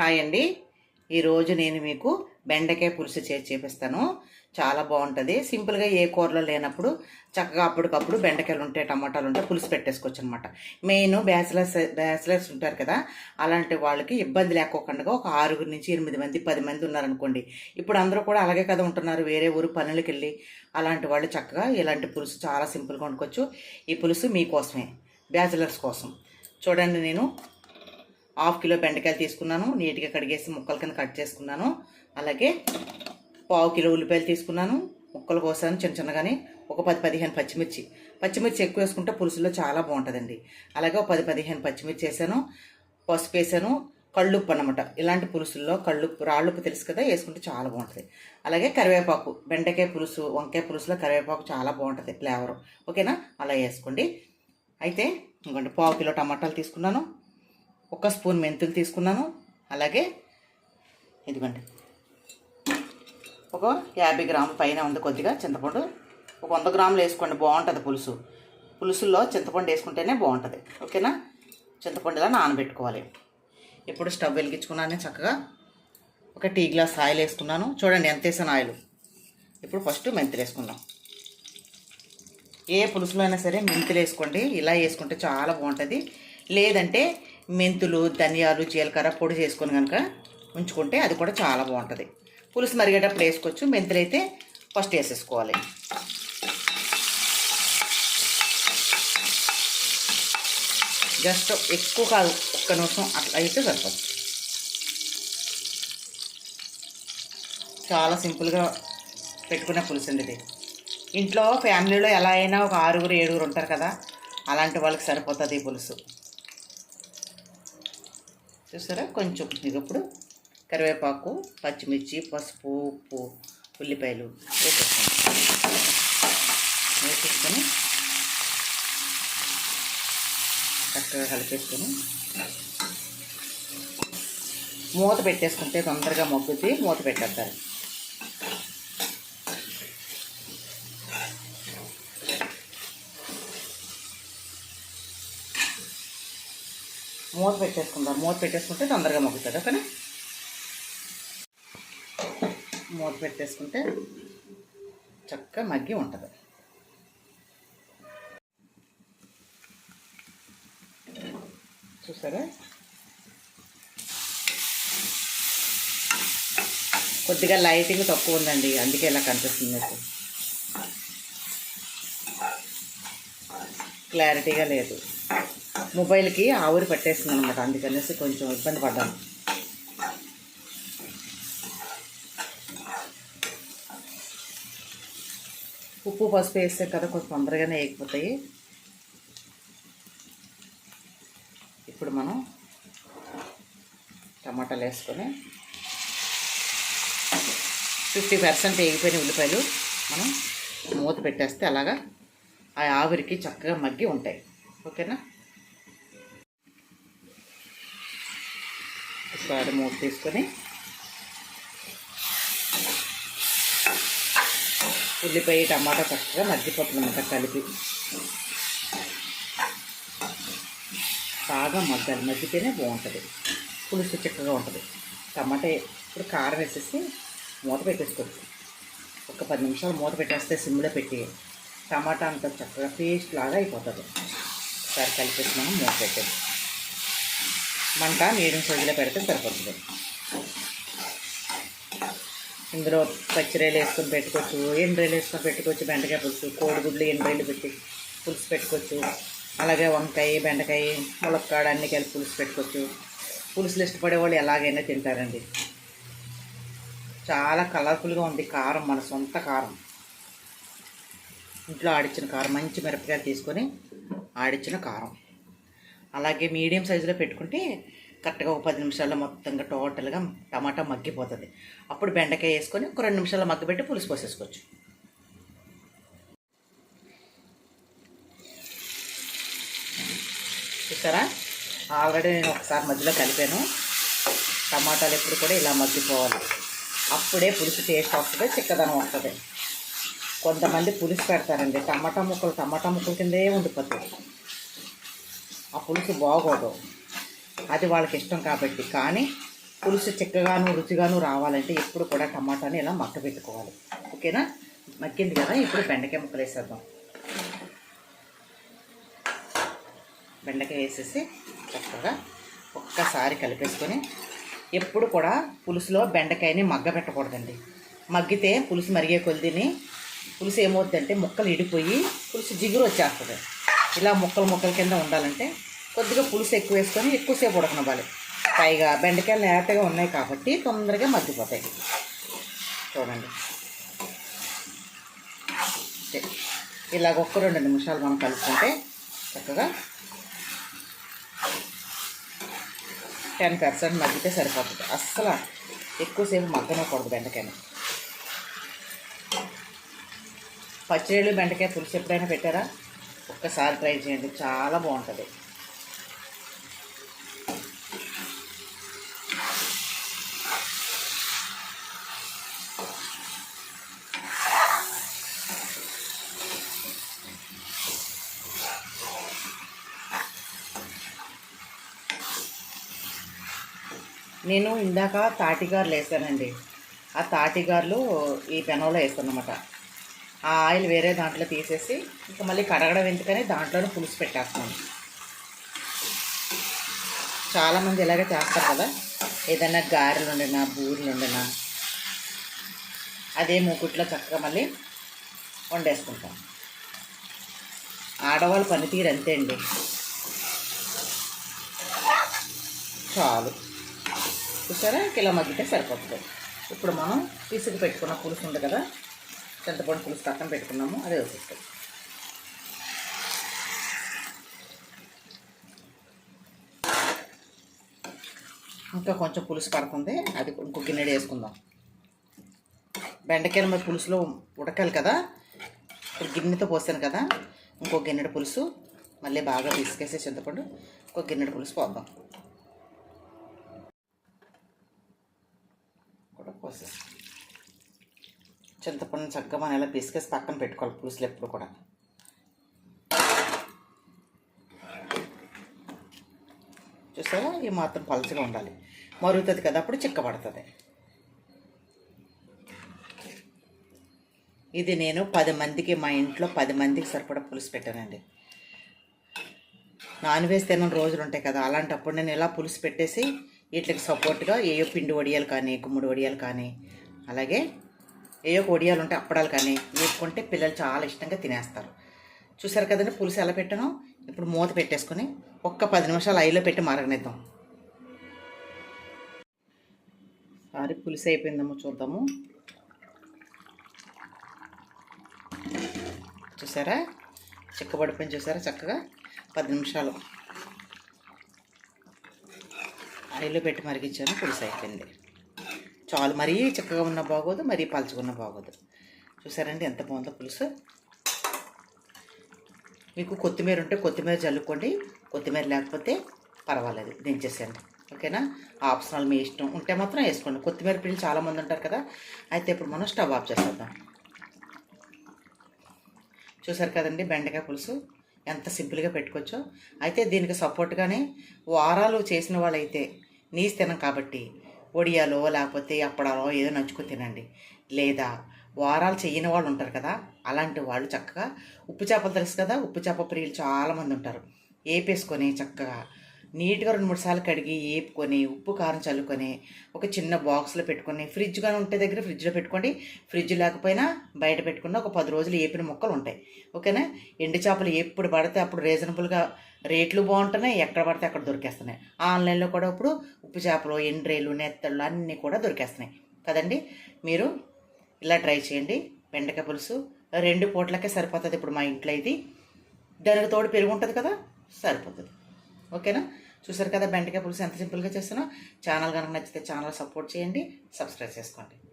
Hi అండి. ఈరోజు నేను మీకు బెండకాయ పులుసు చేసి చూపిస్తాను. చాలా బాగుంటుంది. సింపుల్గా ఏ కూరలో లేనప్పుడు చక్కగా అప్పటికప్పుడు బెండకాయలు ఉంటాయి టమాటాలు ఉంటాయి పులుసు పెట్టేసుకోవచ్చు అనమాట మెయిన్ బ్యాచిలర్స్ బ్యాచిలర్స్ ఉంటారు కదా అలాంటి వాళ్ళకి ఇబ్బంది లేకోకుండా ఒక ఆరుగురు నుంచి ఎనిమిది మంది పది మంది ఉన్నారనుకోండి. ఇప్పుడు అందరూ కూడా అలాగే కదా ఉంటున్నారు. వేరే ఊరు పనులకి వెళ్ళి అలాంటి వాళ్ళు చక్కగా ఇలాంటి పులుసు చాలా సింపుల్గా వండుకోవచ్చు. ఈ పులుసు మీకోసమే బ్యాచిలర్స్ కోసం. చూడండి నేను హాఫ్ కిలో బెండకాయలు తీసుకున్నాను. నీట్గా కడిగేసి ముక్కల కింద కట్ చేసుకున్నాను. అలాగే పావు కిలో ఉల్లిపాయలు తీసుకున్నాను. ముక్కలు కోసాను చిన్న చిన్నగానే. ఒక పది పదిహేను పచ్చిమిర్చి. పచ్చిమిర్చి ఎక్కువ వేసుకుంటే పులుసులో చాలా బాగుంటుందండి. అలాగే ఒక పది పదిహేను పచ్చిమిర్చి వేసాను. పసుపు వేసాను. కళ్ళుప్పు అనమాట ఇలాంటి పులుసుల్లో కళ్ళుప్పు రాళ్ళుప్పు తెలుసు కదా వేసుకుంటే చాలా బాగుంటుంది. అలాగే కరివేపాకు బెండకాయ పులుసు వంకాయ పులుసులో కరివేపాకు చాలా బాగుంటుంది ఫ్లేవర్. ఓకేనా? అలా వేసుకోండి. అయితే ఇంకోండి పావు కిలో టమాటాలు తీసుకున్నాను. ఒక స్పూన్ మెంతులు తీసుకున్నాను. అలాగే ఇదిగోండి. ఒక యాభై గ్రాముల పైన ఉంది కొద్దిగా చింతపండు. ఒక వంద గ్రాములు వేసుకోండి బాగుంటుంది పులుసు. పులుసుల్లో చింతపండు వేసుకుంటేనే బాగుంటుంది. ఓకేనా? చింతపండు ఇలా నానబెట్టుకోవాలి. ఇప్పుడు స్టవ్ వెలిగించుకున్నాను చక్కగా. ఒక టీ గ్లాస్ ఆయిల్ వేసుకున్నాను. చూడండి ఎంత వేసాను ఆయిల్. ఇప్పుడు ఫస్ట్ మెంతులు వేసుకుందాం. ఏ పులుసులో అయినా సరే మెంతులు వేసుకోండి. ఇలా వేసుకుంటే చాలా బాగుంటుంది. లేదంటే మెంతులు ధనియాలు జీలకర్ర పొడి చేసుకొని కనుక ఉంచుకుంటే అది కూడా చాలా బాగుంటుంది. పులుసు మరిగేటప్పుడు వేసుకోవచ్చు. మెంతులు అయితే ఫస్ట్ వేసేసుకోవాలి. జస్ట్ ఎక్కువ కాదు ఒక్క నిమిషం అట్లా అయితే సరిపోతుంది చాలా సింపుల్గా పెట్టుకునే పులుసు అండి ఇది. ఇంట్లో ఫ్యామిలీలో ఎలా అయినా ఒక ఆరుగురు ఏడుగురు ఉంటారు కదా అలాంటి వాళ్ళకి సరిపోతుంది ఈ పులుసు. చూసారా? కొంచెం ఇప్పుడు కరివేపాకు పచ్చిమిర్చి పసుపు ఉప్పు ఉల్లిపాయలు వేసేస్తాను వేసేసుకొని చక్కగా కలిపేసుకొని మూత పెట్టేసుకుంటే తొందరగా మొగ్గుద్ది. మూత పెట్టేస్తారు మూత పెట్టేసుకుందాం. మూత పెట్టేసుకుంటే తొందరగా మగ్గుతుంది ఓకేనా? మూత పెట్టేసుకుంటే చక్కగా మగ్గి ఉంటుంది. చూసారా? కొద్దిగా లైటింగ్ తక్కువ ఉందండి అందుకే ఇలా కనిపిస్తుంది మీకు. క్లారిటీగా లేదు. మొబైల్కి ఆవిరి పట్టేస్తుంది అనమాట అందుకనేసి కొంచెం ఇబ్బంది పడ్డాను. ఉప్పు పసుపు వేస్తే కదా కొంచెం తొందరగానే వేయకపోతాయి ఇప్పుడు మనం టమాటాలు వేసుకొని ఫిఫ్టీ పర్సెంట్ వేగిపోయిన ఉల్లిపాయలు మనం మూత పెట్టేస్తే అలాగా ఆ ఆవిరికి చక్కగా మగ్గి ఉంటాయి. ఓకేనా? ఒకసారి మూత తీసుకొని ఉల్లిపాయ టమాటా చక్కగా మగ్గిపోతుందన్నమాట కలిపి బాగా మగ్గాలి మగ్గితేనే బాగుంటుంది. పులుసు చక్కగా ఉంటుంది. టమాటా ఇప్పుడు కారం వేసేసి మూత పెట్టేసుకోవచ్చు ఒక పది నిమిషాలు మూత పెట్టేస్తే సిమ్లో పెట్టి టమాటా అంతా చక్కగా పేస్ట్ లాగా అయిపోతుంది. ఒకసారి కలిపేసి మనం మూత పెట్టేది మంట మీడియం సైజులో పెడితే సరిపోతుంది. ఇందులో పచ్చిరేలు వేసుకొని పెట్టుకోవచ్చు ఎండ్రేలు వేసుకొని పెట్టుకోవచ్చు బెండకాయ పులుసు కోడిగుడ్లు ఎండ్రేలు పెట్టి పులుసు పెట్టుకోవచ్చు. అలాగే వంకాయ బెండకాయ ములక్కాడ అన్ని కలిపి పులుసు పెట్టుకోవచ్చు. పులుసులు ఇష్టపడే వాళ్ళు ఎలాగైనా తింటారండి. చాలా కలర్ఫుల్గా ఉంది కారం మన సొంత కారం. ఇంట్లో ఆడిచ్చిన కారం మంచి మిరపకాయలు తీసుకొని ఆడిచ్చిన కారం. అలాగే మీడియం సైజులో పెట్టుకుంటే కరెక్ట్గా ఒక పది నిమిషాల్లో మొత్తంగా టోటల్గా టమాటా మగ్గిపోతుంది. అప్పుడు బెండకాయ వేసుకొని ఒక రెండు నిమిషాల్లో మగ్గబెట్టి పులుసు పోసేసుకోవచ్చు. చూసారా? ఆల్రెడీ నేను ఒకసారి మధ్యలో కలిపాను. టమాటాలు ఎప్పుడు కూడా ఇలా మగ్గిపోవాలి. అప్పుడే పులుసు టేస్ట్ వస్తుంది చిక్కదనం వస్తుంది. కొంతమంది పులుసు పెడతారండి. టమాటా ముక్కలు టమాటా ముక్కల కిందే ఉండిపోతాయి. ఆ పులుసు బాగోదు. అది వాళ్ళకి ఇష్టం కాబట్టి. కానీ పులుసు చిక్కగాను రుచిగాను రావాలంటే ఎప్పుడు కూడా టమాటాని ఇలా మక్క పెట్టుకోవాలి. ఓకేనా? మక్కింది కదా? ఇప్పుడు బెండకాయ ముక్కలు వేసేద్దాం. బెండకాయ వేసేసి చక్కగా ఒక్కసారి కలిపేసుకొని ఎప్పుడు కూడా పులుసులో బెండకాయని మగ్గ పెట్టకూడదండి. మగ్గితే పులుసు మరిగే కొద్దిని పులుసు ఏమవుతుందంటే ముక్కలు ఇడిపోయి పులుసు జిగురు వచ్చేస్తుంది ఇలా ముక్కలు ముక్కల కింద ఉండాలంటే కొద్దిగా పులుసు ఎక్కువ వేసుకొని ఎక్కువసేపు ఉడకనివ్వాలి. పైగా బెండకాయలు లేతగా ఉన్నాయి కాబట్టి తొందరగా మగ్గిపోతాయి. చూడండి. ఇలాగ ఒక్క రెండు నిమిషాలు మనం కలుపుకుంటే చక్కగా టెన్ పర్సెంట్ మగ్గితే సరిపోతుంది. అస్సలు ఎక్కువసేపు మగ్గనకూడదు బెండకాయని. పచ్చిరేళ్ళు బెండకాయ పులుసు ఎప్పుడైనా పెట్టారా? ఒక్కసారి ట్రై చేయండి. చాలా బాగుంటుంది. నేను ఇందాక తాటిగారులు వేసానండి. ఆ తాటిగారులు ఈ పెనంలో వేస్తాను అనమాట ఆ ఆయిల్ వేరే దాంట్లో తీసేసి ఇంకా మళ్ళీ కడగడం ఎందుకని దాంట్లోనే పులుసు పెట్టేస్తాను చాలామంది ఇలాగే చేస్తారు కదా ఏదైనా గారెలు ఉండినా బూరెలు ఉండినా అదే మూకుట్లో చక్కగా మళ్ళీ వండేసుకుంటాం. ఆడవాళ్ళు పనితీరు అంతే అండి. చాలు. చూసారా? కిలో మగ్గితే సరిపోతుంది. ఇప్పుడు మనం పిసుగు పెట్టుకున్న పులుసు ఉంది కదా చింతపండు పులుసు పక్కన పెట్టుకున్నాము అదే వచ్చేస్తుంది ఇంకా కొంచెం పులుసు పడుతుంది అది ఇంకో గిన్నెడు వేసుకుందాం. బెండకాయలు మరి పులుసులో ఉడకాలి కదా ఇప్పుడు గిన్నెతో పోసాను కదా ఇంకో గిన్నెడు పులుసు మళ్ళీ బాగా పిసికేసి చింతపండు ఇంకో గిన్నెడు పులుసు పోద్దాం. కూడా పోసేస్తాం చింతపండు చక్కగా మనం ఇలా పిసికేసి పక్కన పెట్టుకోవాలి పులుసులు ఎప్పుడు కూడా. చూసారా? ఈ మాత్రం పలుచగా ఉండాలి. మరుగుతుంది కదా అప్పుడు చిక్కబడుతుంది ఇది నేను పది మందికి మా ఇంట్లో పది మందికి సరిపడా పులుసు పెట్టానండి. నాన్ వెజ్ తినని రోజులు ఉంటాయి కదా అలాంటప్పుడు నేను ఇలా పులుసు పెట్టేసి వీటికి సపోర్ట్గా ఏయో పిండి వడియాలు కానీ గుమ్మడి వడియాలు కానీ అలాగే ఏవో కొడియాలు ఉంటే అప్పడాలు కానీ వేసుకుంటే పిల్లలు చాలా ఇష్టంగా తినేస్తారు. చూసారు కదండి పులుసు ఎలా పెట్టాను? ఇప్పుడు మూత పెట్టేసుకొని ఒక్క పది నిమిషాలు ఐలో పెట్టి మరగనిద్దాం. సారీ పులుసు అయిపోయిందేమో చూద్దాము. చూసారా? చిక్కబడిపోయింది చూసారా చక్కగా? పది నిమిషాలు. ఆయిల్లో పెట్టి మరిగించాను పులుసు అయిపోయింది. చాలు. మరీ చక్కగా ఉన్న బాగోదు మరీ పలుచుకున్న బాగోదు. చూసారండి ఎంత బాగుందో పులుసు. మీకు కొత్తిమీర ఉంటే కొత్తిమీర చల్లుకోండి కొత్తిమీర లేకపోతే పర్వాలేదు దించేసేయండి ఓకేనా? ఆప్షనల్ మీ ఇష్టం ఉంటే మాత్రం వేసుకోండి. కొత్తిమీర పిల్లలు చాలామంది ఉంటారు కదా అయితే ఇప్పుడు మనం స్టవ్ ఆఫ్ చేసేద్దాం. చూసారు కదండి బెండకాయ పులుసు? ఎంత సింపుల్గా పెట్టుకోవచ్చో. అయితే దీనికి సపోర్ట్గానే వారాలు చేసిన వాళ్ళైతే నీస్ తినం కాబట్టి ఒడియాలో లేకపోతే అప్పడాలో ఏదో నంచుకొని తినండి. లేదా వారాలు చేయని వాళ్ళు ఉంటారు కదా అలాంటి వాళ్ళు చక్కగా ఉప్పు చేపలు తెలుసు కదా ఉప్పు చేప ప్రియులు చాలామంది ఉంటారు. వేపేసుకొని చక్కగా నీట్గా రెండు మూడు సార్లు కడిగి వేపుకొని ఉప్పు కారం చల్లుకొని ఒక చిన్న బాక్స్లో పెట్టుకొని ఫ్రిడ్జ్ కానీ ఉంటే దగ్గర ఫ్రిడ్జ్లో పెట్టుకోండి. ఫ్రిడ్జ్ లేకపోయినా బయట పెట్టుకున్న ఒక పది రోజులు ఏపిన మొక్కలు ఉంటాయి. ఓకేనా? ఎండు చేపలు ఎప్పుడు పడితే అప్పుడు రీజనబుల్గా రేట్లు బాగుంటున్నాయి ఎక్కడ పడితే అక్కడ దొరికేస్తున్నాయి. ఆన్లైన్లో కూడా ఇప్పుడు ఉప్పు చేపలు ఎండ్రేలు నెత్తళ్ళు అన్నీ కూడా దొరికేస్తున్నాయి. కదండి? మీరు ఇలా ట్రై చేయండి. బెండకాయ పులుసు రెండు పూటలకే సరిపోతుంది ఇప్పుడు మా ఇంట్లో ఇది. దానికి తోడు పెరుగు ఉంటుంది కదా సరిపోతుంది. ఓకేనా? చూసారు కదా బెండకాయ పులుసు ఎంత సింపుల్గా చేస్తున్నా? ఛానల్ కనుక నచ్చితే ఛానల్ సపోర్ట్ చేయండి సబ్స్క్రైబ్ చేసుకోండి.